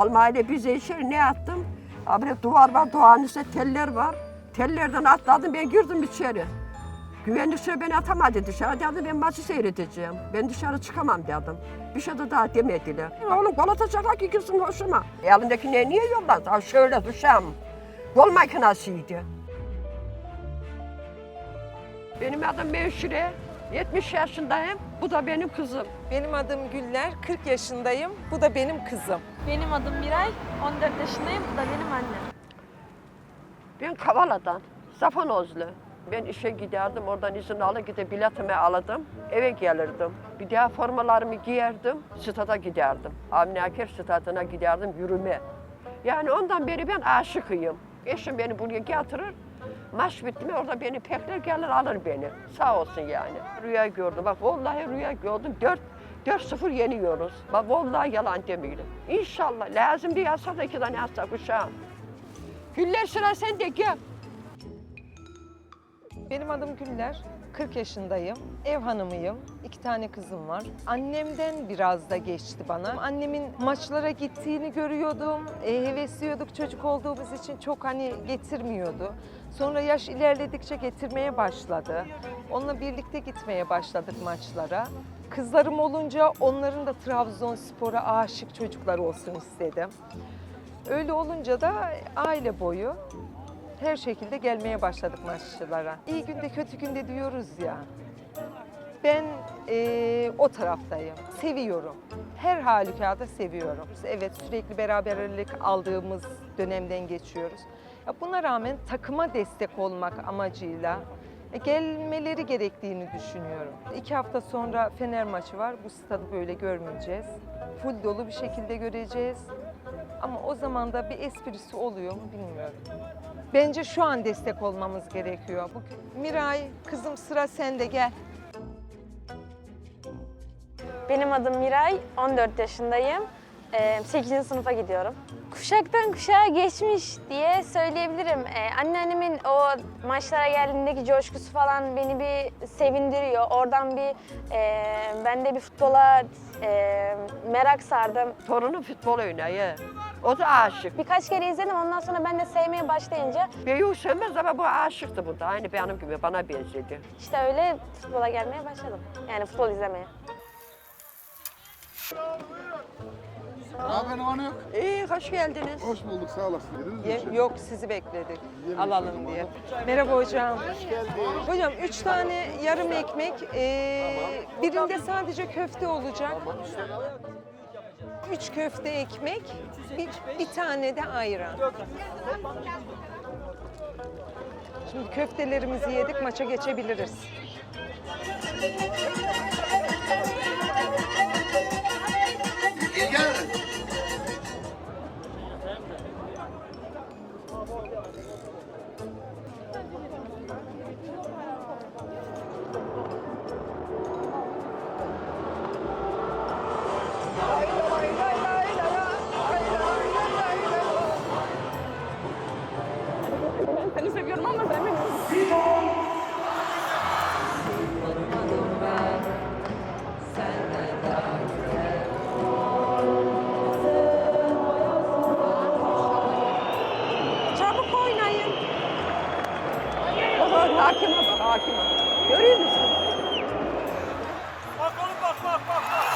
Almanya'da bize içeri ne yaptım? Abi duvar var, duvarın üstünde teller var. Tellerden atladım, ben girdim içeri. Güvenlikçi beni atamadı dışarı. Dedi ben maçı seyredeceğim. Ben dışarı çıkamam dedim. Bir şey de daha demediler. Oğlum gol atacaklar ki girsin hoşuma. Elindeki ne niye yollar? Ha şöyle düşem. Gol makinasıydı. Benim adım Mevşire. 70 yaşındayım. Bu da benim kızım. Benim adım Güller, 40 yaşındayım. Bu da benim kızım. Benim adım Miray, 14 yaşındayım. Bu da benim annem. Ben Kavala'dan, Zafanozlu. Ben işe giderdim, oradan izin alır gidip biletimi alırdım, eve gelirdim. Bir daha formalarımı giyerdim, stada giderdim. Avni Aker stadına giderdim yürüme. Yani ondan beri ben aşıkıyım. Eşim beni buraya getirir, maç bitti mi orada beni pekler gelir alır beni. Sağ olsun yani. Rüya gördüm, bak vallahi rüya gördüm. 4 4-0 yeniyoruz. Bak vallahi yalan demiyorum. İnşallah lazım diye yazsa da iki tane yazsa kuşağım. Güller sıra sende gel. Benim adım Güller, 40 yaşındayım. Ev hanımıyım. İki tane kızım var. Annemden biraz da geçti bana. Annemin maçlara gittiğini görüyordum. E, hevesliyorduk çocuk olduğumuz için çok hani getirmiyordu. Sonra yaş ilerledikçe getirmeye başladı. Onunla birlikte gitmeye başladık maçlara. Kızlarım olunca onların da Trabzonspor'a aşık çocuklar olsun istedim. Öyle olunca da aile boyu her şekilde gelmeye başladık maçlara. İyi günde kötü günde diyoruz ya. Ben eee, o taraftayım. Seviyorum. Her halükarda seviyorum. Evet sürekli beraberlik aldığımız dönemden geçiyoruz. Ya buna rağmen takıma destek olmak amacıyla e, gelmeleri gerektiğini düşünüyorum. İki hafta sonra Fener maçı var. Bu stadı böyle görmeyeceğiz. Full dolu bir şekilde göreceğiz. Ama o zaman da bir esprisi oluyor mu bilmiyorum. Bence şu an destek olmamız gerekiyor. Bugün Miray, kızım sıra sende gel. Benim adım Miray, 14 yaşındayım. 8. sınıfa gidiyorum. Kuşaktan kuşağa geçmiş diye söyleyebilirim. Ee, Anneannemin o maçlara geldiğindeki coşkusu falan beni bir sevindiriyor. Oradan bir e, ben de bir futbola e, merak sardım. Torunu futbol oynuyor. O da aşık. Birkaç kere izledim ondan sonra ben de sevmeye başlayınca Ben yok sevmez ama bu aşıktı bu da. Aynı benim gibi bana benzedi. işte öyle futbola gelmeye başladım. Yani futbol izlemeye. Abi ne yok? İyi, hoş geldiniz. Hoş bulduk sağ olasın. Yediniz mi Ye- şey? yok sizi bekledik. Yemek Alalım diye. Merhaba hocam. Hocam üç tane yarım ekmek. ee, birinde sadece köfte olacak. Üç köfte ekmek, bir, bir tane de ayran. Şimdi köftelerimizi yedik, maça geçebiliriz. ben seni seviyorum ama sen beni Çabuk oynayın. Oha, hakime bak, hakime. Görüyor musun? Bak bak bak bak. bak.